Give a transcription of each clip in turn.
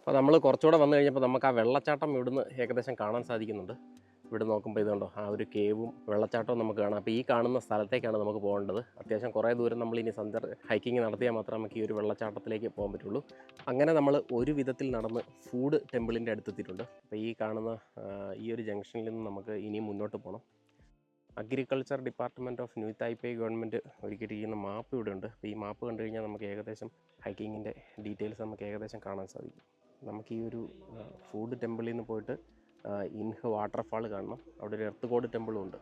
അപ്പോൾ നമ്മൾ കുറച്ചുകൂടെ വന്നു കഴിഞ്ഞപ്പോൾ നമുക്ക് ആ വെള്ളച്ചാട്ടം ഇവിടുന്ന് ഏകദേശം കാണാൻ സാധിക്കുന്നുണ്ട്. ഇവിടെ നോക്കുമ്പോൾ ഇതുണ്ടോ? ആ ഒരു കേവും വെള്ളച്ചാട്ടവും നമുക്ക് കാണാം. അപ്പോൾ ഈ കാണുന്ന സ്ഥലത്തേക്കാണ് നമുക്ക് പോകേണ്ടത്. അത്യാവശ്യം കുറേ ദൂരം നമ്മൾ ഇനി സഞ്ചർ ഹൈക്കിങ് നടത്തിയാൽ മാത്രമേ നമുക്ക് ഈ ഒരു വെള്ളച്ചാട്ടത്തിലേക്ക് പോകാൻ പറ്റുള്ളൂ. അങ്ങനെ നമ്മൾ ഒരു വിധത്തിൽ നടന്ന് ഫൂഡ് ടെമ്പിളിന്റെ അടുത്തെത്തിയിട്ടുണ്ട്. അപ്പോൾ ഈ കാണുന്ന ഈ ഒരു ജംഗ്ഷനിൽ നിന്ന് നമുക്ക് ഇനിയും മുന്നോട്ട് പോകണം. Agriculture department of New Taipei government ഒരുക്കിയിരിക്കുന്ന മാപ്പ് ഇവിടെ ഉണ്ട് അപ്പോൾ ഈ മാപ്പ് കണ്ടു കഴിഞ്ഞാൽ നമുക്ക് ഏകദേശം ഹൈക്കിങ്ങിന്റെ ഡീറ്റെയിൽസ് നമുക്ക് ഏകദേശം കാണാൻ സാധിക്കും. നമുക്ക് ഈ ഒരു ഫുഡ് ടെമ്പിളിൽ നിന്ന് പോയിട്ട് ഇൻഹ് വാട്ടർഫാൾ കാണണം. അവിടെ ഒരു എർത്ത് കോഡ് ടെമ്പിളും ഉണ്ട്.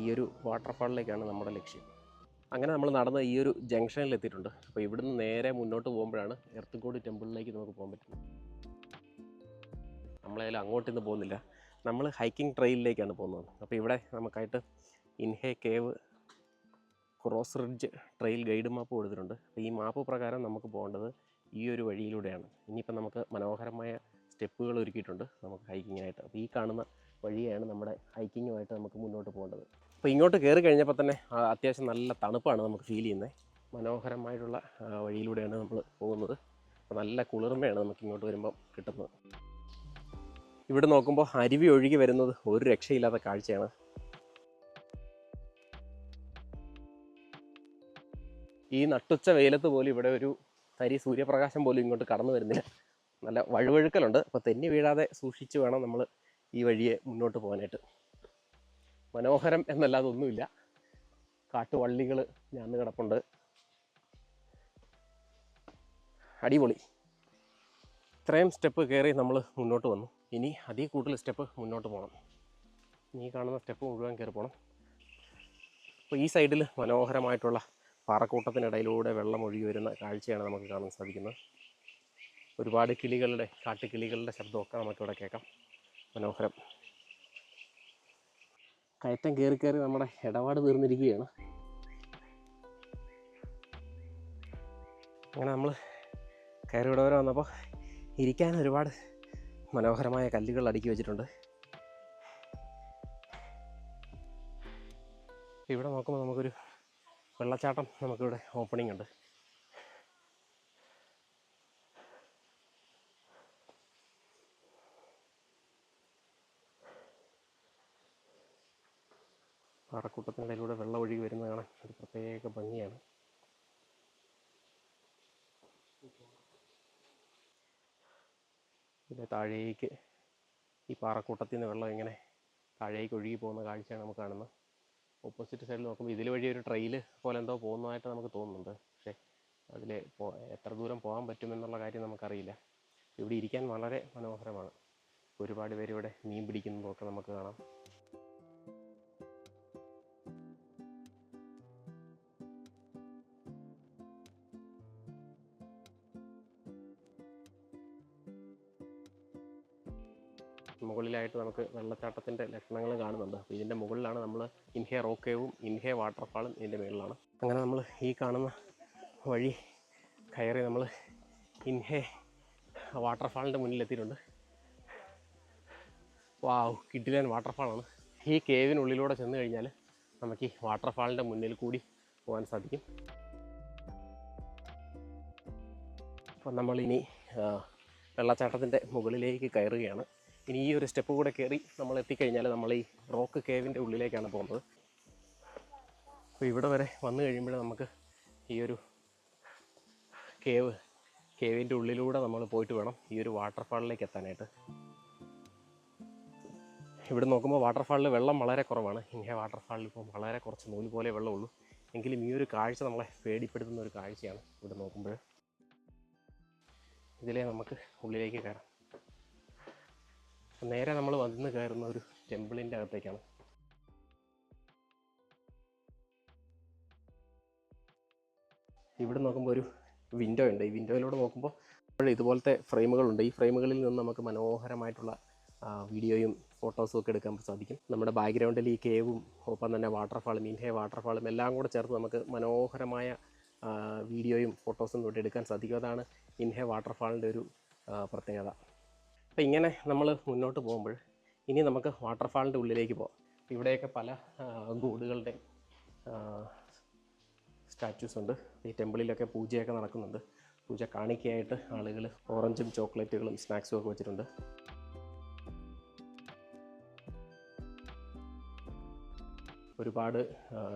ഈ ഒരു വാട്ടർഫാളിലേക്കാണ് നമ്മുടെ ലക്ഷ്യം. അങ്ങനെ നമ്മൾ നടന്ന ഈ ഒരു ജംഗ്ഷനിൽ എത്തിയിട്ടുണ്ട്. അപ്പോൾ ഇവിടുന്ന് നേരെ മുന്നോട്ട് പോകുമ്പോഴാണ് എർത്തുകോട് ടെമ്പിളിലേക്ക് നമുക്ക് പോകാൻ പറ്റുന്നത്. നമ്മളേലും അങ്ങോട്ട് ഇന്ന് പോകുന്നില്ല. നമ്മൾ ഹൈക്കിംഗ് ട്രെയിലിലേക്കാണ് പോകുന്നത്. അപ്പോൾ ഇവിടെ നമുക്കായിട്ട് Yinhe cave cross ridge trail guide map കൊടുത്തിട്ടുണ്ട് അപ്പോൾ ഈ മാപ്പ് പ്രകാരം നമുക്ക് പോകേണ്ടത് ഈ ഒരു വഴിയിലൂടെയാണ്. ഇനിയിപ്പോൾ നമുക്ക് മനോഹരമായ സ്റ്റെപ്പുകൾ ഒരുക്കിയിട്ടുണ്ട് നമുക്ക് ഹൈക്കിങ്ങിനായിട്ട്. അപ്പോൾ ഈ കാണുന്ന വഴിയാണ് നമ്മുടെ ഹൈക്കിങ്ങുമായിട്ട് നമുക്ക് മുന്നോട്ട് പോകേണ്ടത്. അപ്പോൾ ഇങ്ങോട്ട് കയറി കഴിഞ്ഞപ്പോൾ തന്നെ അത്യാവശ്യം നല്ല തണുപ്പാണ് നമുക്ക് ഫീൽ ചെയ്യുന്നത്. മനോഹരമായിട്ടുള്ള വഴിയിലൂടെയാണ് നമ്മൾ പോകുന്നത്. അപ്പോൾ നല്ല കുളിർമയാണ് നമുക്ക് ഇങ്ങോട്ട് വരുമ്പം കിട്ടുന്നത്. ഇവിടെ നോക്കുമ്പോൾ അരുവി ഒഴുകി വരുന്നത് ഒരു രക്ഷയില്ലാത്ത കാഴ്ചയാണ്. ഈ നട്ടുച്ച വെയിലത്ത് പോലും ഇവിടെ ഒരു തരി സൂര്യപ്രകാശം പോലും ഇങ്ങോട്ട് കടന്നു വരുന്നില്ല. നല്ല വഴുവഴുക്കലുണ്ട്. അപ്പോൾ തെന്നി വീഴാതെ സൂക്ഷിച്ച് വേണം നമ്മൾ ഈ വഴിയെ മുന്നോട്ട് പോകാനായിട്ട്. മനോഹരം എന്നല്ലാതെ ഒന്നുമില്ല. കാട്ടുവള്ളികൾ ഞാൻ കിടപ്പുണ്ട്. അടിപൊളി. ഇത്രയും സ്റ്റെപ്പ് കയറി നമ്മൾ മുന്നോട്ട് വന്നു. ഇനി അതിൽ കൂടുതൽ സ്റ്റെപ്പ് മുന്നോട്ട് പോകണം ഈ കാണുന്ന സ്റ്റെപ്പ് മുഴുവൻ കയറി പോകണം അപ്പോൾ ഈ സൈഡിൽ മനോഹരമായിട്ടുള്ള പാറക്കൂട്ടത്തിനിടയിലൂടെ വെള്ളം ഒഴുകി വരുന്ന കാഴ്ചയാണ് നമുക്ക് കാണാൻ സാധിക്കുന്നത്. ഒരുപാട് കിളികളുടെ കാട്ടുകിളികളുടെ ശബ്ദമൊക്കെ നമുക്കിവിടെ കേൾക്കാം. മനോഹരം. കയറ്റം കയറി കയറി നമ്മുടെ ഇടപാട് തീർന്നിരിക്കുകയാണ്. അങ്ങനെ നമ്മൾ കയറി ഇവിടെ വരെ വന്നപ്പോൾ ഇരിക്കാൻ ഒരുപാട് മനോഹരമായ കല്ലുകൾ അടുക്കി വെച്ചിട്ടുണ്ട്. ഇവിടെ നോക്കുമ്പോൾ നമുക്കൊരു വെള്ളച്ചാട്ടം നമുക്കിവിടെ ഓപ്പണിംഗ് ഉണ്ട്. പാറക്കൂട്ടത്തിനിടയിലൂടെ വെള്ളം ഒഴുകി വരുന്നത് കാണാൻ ഒരു പ്രത്യേക ഭംഗിയാണ്. ഇതിന്റെ താഴേക്ക് ഈ പാറക്കൂട്ടത്തിൽ നിന്ന് വെള്ളം ഇങ്ങനെ താഴേക്ക് ഒഴുകി പോകുന്ന കാഴ്ചയാണ് നമുക്ക് കാണുന്നത്. ഓപ്പോസിറ്റ് സൈഡിൽ നോക്കുമ്പോൾ ഇതിൽ വഴി ഒരു ട്രെയിൽ പോലെ എന്തോ പോകുന്നതായിട്ട് നമുക്ക് തോന്നുന്നുണ്ട്. പക്ഷേ അതിൽ എത്ര ദൂരം പോകാൻ പറ്റുമെന്നുള്ള കാര്യം നമുക്കറിയില്ല. ഇവിടെ ഇരിക്കാൻ വളരെ മനോഹരമാണ്. ഒരുപാട് പേര് ഇവിടെ മീൻ പിടിക്കുന്നതൊക്കെ നമുക്ക് കാണാം. മുകളിലായിട്ട് നമുക്ക് വെള്ളച്ചാട്ടത്തിന്റെ ലക്ഷണങ്ങൾ കാണുന്നുണ്ട്. അപ്പോൾ ഇതിന്റെ മുകളിലാണ് നമ്മൾ ഇൻഹേ റോക്കേവും ഇൻഹേ വാട്ടർഫാളും ഇതിന്റെ മുകളിലാണ് അങ്ങനെ നമ്മൾ ഈ കാണുന്ന വഴി കയറി നമ്മൾ ഇൻഹേ വാട്ടർഫാളിന്റെ മുന്നിലെത്തിയിട്ടുണ്ട് വാവ് കിഡിലൻ വാട്ടർഫാളാണ്. ഈ കേവിനുള്ളിലൂടെ ചെന്ന് കഴിഞ്ഞാൽ നമുക്ക് ഈ വാട്ടർഫാളിന്റെ മുന്നിൽ കൂടി പോകാൻ സാധിക്കും. അപ്പം നമ്മളിനി വെള്ളച്ചാട്ടത്തിന്റെ മുകളിലേക്ക് കയറുകയാണ്. ഇനി ഈ ഒരു സ്റ്റെപ്പ് കൂടെ കയറി നമ്മൾ എത്തിക്കഴിഞ്ഞാൽ നമ്മൾ ഈ റോക്ക് കേവിന്റെ ഉള്ളിലേക്കാണ് പോകുന്നത്. അപ്പോൾ ഇവിടെ വരെ വന്നു കഴിയുമ്പോൾ നമുക്ക് ഈ ഒരു കേവ് കേവിന്റെ ഉള്ളിലൂടെ നമ്മൾ പോയിട്ട് വേണം ഈ ഒരു വാട്ടർഫാളിലേക്ക് എത്താനായിട്ട്. ഇവിടെ നോക്കുമ്പോൾ വാട്ടർഫാളിൽ വെള്ളം വളരെ കുറവാണ്. ഇങ്ങനെ വാട്ടർഫാളിൽ ഇപ്പോൾ വളരെ കുറച്ച് നൂൽ പോലെ വെള്ളമുള്ളൂ. എങ്കിലും ഈ ഒരു കാഴ്ച നമ്മളെ പേടിപ്പെടുത്തുന്ന ഒരു കാഴ്ചയാണ് ഇവിടെ നോക്കുമ്പോൾ. ഇതിലേ നമുക്ക് ഉള്ളിലേക്ക് കയറാം. നേരെ നമ്മൾ വന്ന് കയറുന്ന ഒരു ടെമ്പിളിന്റെ അകത്തേക്കാണ്. ഇവിടെ നോക്കുമ്പോൾ ഒരു വിൻഡോ ഉണ്ട്. ഈ വിൻഡോയിലൂടെ നോക്കുമ്പോൾ ഇപ്പോഴും ഇതുപോലത്തെ ഫ്രെയിമുകളുണ്ട് ഈ ഫ്രെയിമുകളിൽ നിന്ന് നമുക്ക് മനോഹരമായിട്ടുള്ള വീഡിയോയും ഫോട്ടോസും ഒക്കെ എടുക്കാൻ സാധിക്കും. നമ്മുടെ ബാക്ക്ഗ്രൗണ്ടിൽ ഈ കേവും ഒപ്പം തന്നെ വാട്ടർഫാളും ഇൻഹേ വാട്ടർഫാളും എല്ലാം കൂടെ ചേർത്ത് നമുക്ക് മനോഹരമായ വീഡിയോയും ഫോട്ടോസും ഇവിടെ എടുക്കാൻ സാധിക്കും. അതാണ് ഇൻഹേ വാട്ടർഫാളിന്റെ ഒരു പ്രത്യേകത. അപ്പോൾ ഇങ്ങനെ നമ്മൾ മുന്നോട്ട് പോകുമ്പോൾ ഇനി നമുക്ക് വാട്ടർഫാളിന്റെ ഉള്ളിലേക്ക് പോകാം ഇവിടെയൊക്കെ പല ഗോഡുകളുടെയും ഗോഡുകളുടെ സ്റ്റാച്യൂസ് ഉണ്ട്. ഈ ടെമ്പിളിലൊക്കെ പൂജയൊക്കെ നടക്കുന്നുണ്ട്. പൂജ കാണിക്കയായിട്ട് ആളുകൾ ഓറഞ്ചും ചോക്ലേറ്റുകളും സ്നാക്സും ഒക്കെ വെച്ചിട്ടുണ്ട്. ഒരുപാട്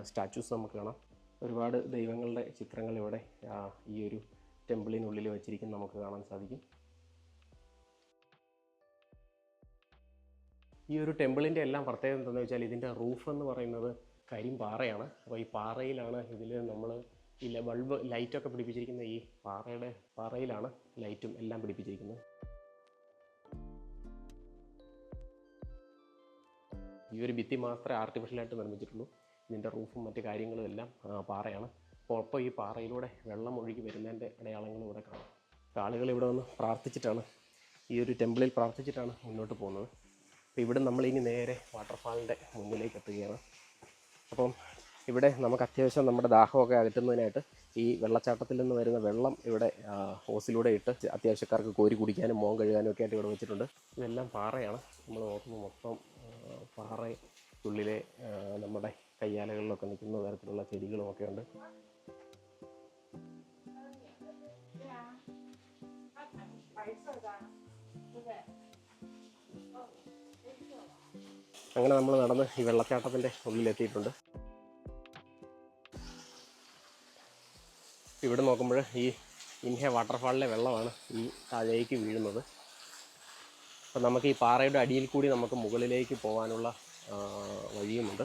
സ്റ്റാച്യൂസ് നമുക്ക് കാണാം. ഒരുപാട് ദൈവങ്ങളുടെ ചിത്രങ്ങൾ ഇവിടെ ഈ ഒരു ടെമ്പിളിനുള്ളിൽ വെച്ചിരിക്കുന്ന നമുക്ക് കാണാൻ സാധിക്കും. ഈ ഒരു ടെമ്പിളിന്റെ എല്ലാം പ്രത്യേകത എന്താണെന്ന് വെച്ചാൽ ഇതിന്റെ റൂഫ് എന്ന് പറയുന്നത് കരിമ്പാറയാണ്. അപ്പോൾ ഈ പാറയിലാണ് ഇതിൽ നമ്മൾ ഈ ബൾബ് ലൈറ്റൊക്കെ പിടിപ്പിച്ചിരിക്കുന്ന ഈ പാറയുടെ പാറയിലാണ് ലൈറ്റും എല്ലാം പിടിപ്പിച്ചിരിക്കുന്നത്. ഈ ഒരു ഭിത്തി മാത്രമേ ആർട്ടിഫിഷ്യലായിട്ട് നിർമ്മിച്ചിട്ടുള്ളൂ. ഇതിന്റെ റൂഫും മറ്റു കാര്യങ്ങളും എല്ലാം പാറയാണ്. അപ്പോൾ ഒപ്പം ഈ പാറയിലൂടെ വെള്ളം ഒഴുകി വരുന്നതിന്റെ അടയാളങ്ങളും ഇവിടെ കാണാം. ആളുകൾ ഇവിടെ വന്ന് പ്രാർത്ഥിച്ചിട്ടാണ് ഈ ഒരു ടെമ്പിളിൽ പ്രാർത്ഥിച്ചിട്ടാണ് മുന്നോട്ട് പോകുന്നത്. അപ്പോൾ ഇവിടെ ഇനി നേരെ വാട്ടർഫാളിന്റെ മുന്നിലേക്ക് എത്തുകയാണ്. അപ്പം ഇവിടെ നമുക്ക് അത്യാവശ്യം നമ്മുടെ ദാഹമൊക്കെ അകറ്റുന്നതിനായിട്ട് ഈ വെള്ളച്ചാട്ടത്തിൽ നിന്ന് വരുന്ന വെള്ളം ഇവിടെ ഹോസിലൂടെ ഇട്ട് അത്യാവശ്യക്കാർക്ക് കോരി കുടിക്കാനും മോൻ കഴുകാനും ഒക്കെ ആയിട്ട് ഇവിടെ വെച്ചിട്ടുണ്ട്. ഇതെല്ലാം പാറയാണ്. നമ്മൾ നോക്കുമ്പോൾ മൊത്തം പാറയുള്ളിലെ നമ്മുടെ കയ്യാലകളിലൊക്കെ നിൽക്കുന്ന തരത്തിലുള്ള ചെടികളുമൊക്കെ ഉണ്ട്. അങ്ങനെ നമ്മൾ നടന്ന് ഈ വെള്ളച്ചാട്ടത്തിന്റെ ഉള്ളിലെത്തിയിട്ടുണ്ട്. ഇവിടെ നോക്കുമ്പോൾ ഈ ഇൻഹ വാട്ടർഫാളിലെ വെള്ളമാണ് ഈ താഴേക്ക് വീഴുന്നത്. അപ്പം നമുക്ക് ഈ പാറയുടെ അടിയിൽ കൂടി നമുക്ക് മുകളിലേക്ക് പോകാനുള്ള വഴിയുമുണ്ട്.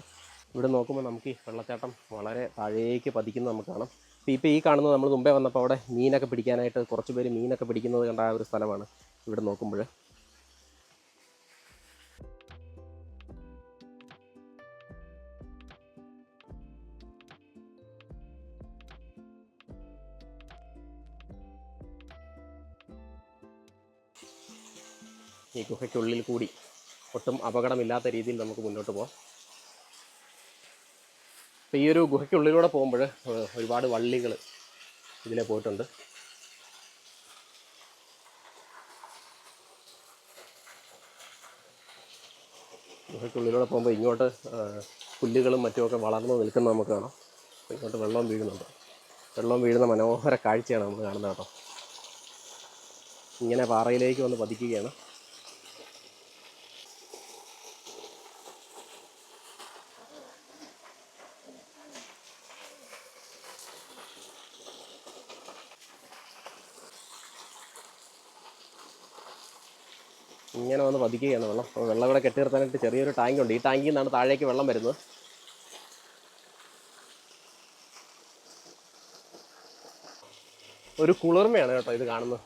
ഇവിടെ നോക്കുമ്പോൾ നമുക്ക് ഈ വെള്ളച്ചാട്ടം വളരെ താഴേക്ക് പതിക്കുന്നത് നമുക്ക് കാണാം. ഇപ്പോൾ ഇപ്പോൾ ഈ കാണുന്നത് നമ്മൾ മുമ്പേ വന്നപ്പോൾ അവിടെ മീനൊക്കെ പിടിക്കാനായിട്ട് കുറച്ച് പേര് മീനൊക്കെ പിടിക്കുന്നത് കണ്ട ആ ഒരു സ്ഥലമാണ് ഇവിടെ നോക്കുമ്പോൾ. ഈ ഗുഹയ്ക്കുള്ളിൽ കൂടി ഒട്ടും അപകടമില്ലാത്ത രീതിയിൽ നമുക്ക് മുന്നോട്ട് പോകാം അപ്പോൾ ഈ ഒരു ഗുഹയ്ക്കുള്ളിലൂടെ പോകുമ്പോൾ ഒരുപാട് വള്ളികൾ ഇതിലെ പോയിട്ടുണ്ട്. ഗുഹയ്ക്കുള്ളിലൂടെ പോകുമ്പോൾ ഇങ്ങോട്ട് പുല്ലുകളും മറ്റുമൊക്കെ വളർന്നു നിൽക്കുന്ന നമുക്ക് കാണാം. ഇങ്ങോട്ട് വെള്ളം വീഴുന്നുണ്ട്. വെള്ളം വീഴുന്ന മനോഹര കാഴ്ചയാണ് നമ്മൾ കാണുന്നത് കേട്ടോ. ഇങ്ങനെ പാറയിലേക്ക് വന്ന് പതിക്കുകയാണ്. ഇങ്ങനെ വന്ന് പതിക്കുകയാണ് വെള്ളം. അപ്പോൾ വെള്ളം ഇവിടെ കെട്ടി നിർത്താനായിട്ട് ചെറിയൊരു ടാങ്ക് ഉണ്ട്. ഈ ടാങ്കിൽ നിന്നാണ് താഴേക്ക് വെള്ളം വരുന്നത്. ഒരു കുളിർമയാണ് കേട്ടോ ഇത് കാണുന്നത്.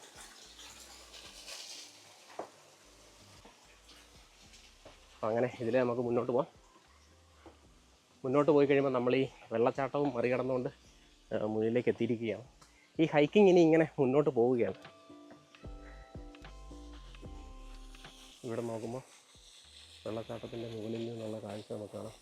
അങ്ങനെ ഇതിലെ നമുക്ക് മുന്നോട്ട് പോകാം മുന്നോട്ട് പോയി കഴിയുമ്പോൾ നമ്മൾ ഈ വെള്ളച്ചാട്ടവും മറികടന്നുകൊണ്ട് മുന്നിലേക്ക് എത്തിയിരിക്കുകയാണ്. ഈ ഹൈക്കിംഗ് ഇനി ഇങ്ങനെ മുന്നോട്ട് പോവുകയാണ്. ഇവിടെ നോക്കുമ്പോൾ വെള്ളച്ചാട്ടത്തിന്റെ മുകളിൽ നിന്നുള്ള കാഴ്ച നമുക്ക് കാണാം.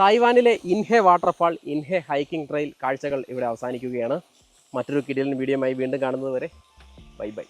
തായ്വാനിലെ Yinhe waterfall Yinhe hiking trail കാഴ്ചകൾ ഇവിടെ അവസാനിക്കുകയാണ്. മറ്റൊരു കിടിലൻ വീഡിയോയുമായി വീണ്ടും കാണുന്നത് വരെ ബൈ ബൈ.